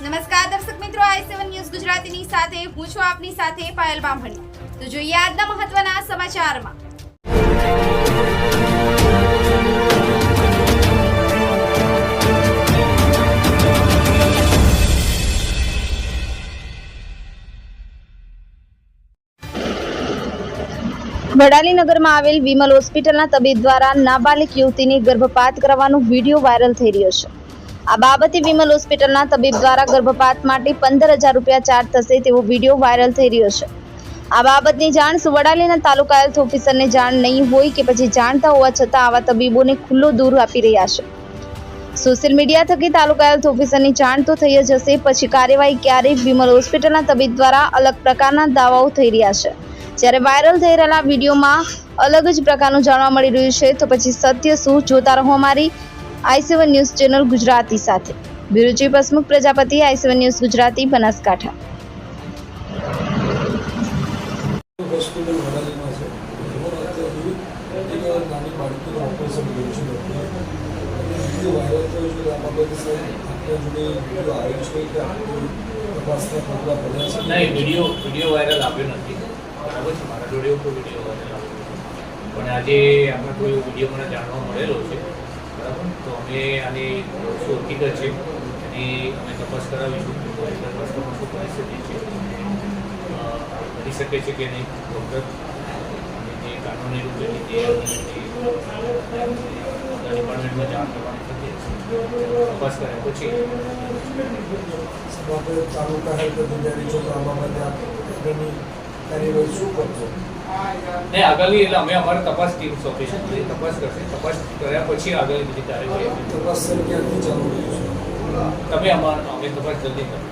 નમસ્કાર દર્શક મિત્રો, આઈ સેવન ન્યૂઝ ગુજરાતીની સાથે, હું છું આપની સાથે પાયલ બામણી. તો જોઈએ આજના મહત્વના સમાચારમાં. વડાલી નગરમાં આવેલ વિમલ હોસ્પિટલના તબીબ દ્વારા નાબાલિક યુવતીની ગર્ભપાત કરવાનો વીડિયો વાયરલ થઈ રહ્યો છે. આ બાબતે વિમલ હોસ્પિટલના તબીબ દ્વારા ગર્ભપાત માટે પંદર હજાર રૂપિયા ચાર્જ થશે તેવો વીડિયો વાયરલ થઈ રહ્યો છે. આ બાબતની જાણ સુવડાલીના તાલુકા હેલ્થ ઓફિસરને જાણ નહીં હોય કે પછી જાણતા હોવા છતાં આવા તબીબોને ખુલ્લો દૂર આપી રહ્યા છે. સોશિયલ મીડિયા થકી તાલુકા હેલ્થ ઓફિસરની જાણ તો થઈ જ હશે, પછી કાર્યવાહી ક્યારે વિમલ હોસ્પિટલના તબીબ દ્વારા અલગ પ્રકારના દાવાઓ થઈ રહ્યા છે. જ્યારે વાયરલ થઈ રહેલા વિડીયોમાં અલગ જ પ્રકારનું જાણવા મળી રહ્યું છે, તો પછી સત્ય શું જોતા રહો અમારી આઈ ન્યૂઝ ચેનલ ગુજરાતી સાથે. બિરુચી પસમુખ પ્રજાપતિ, આઈ ન્યૂઝ ગુજરાતી, બનાસકાંઠા. પણ આજે આમાં કોઈ વીડિયો મને જાણવા મળેલો છે. તો અમે આની હકીકત છે. એની અમે તપાસ કરાવીશું. તપાસમાં શું પરિસ્થિતિ છે. બની શકે છે કે નહીં ડૉક્ટર જે કાનૂની રૂપે ડિપાર્ટમેન્ટમાં જાણ કરવાની થતી તપાસ કર્યા પછી. તાલુકા હેલ્થ અધિકારી છો તો આ બાબતે આગળની કાર્યવાહી શું કરશો નહીં આગળની એટલે અમે અમારી તપાસ ટીમ સોંપીશું એ તપાસ કરશે. તપાસ કર્યા પછી આગળની બીજી કાર્યવાહી તપાસ ક્યાંથી ચાલુ તમે અમારા અમે તપાસ જલ્દી કરી.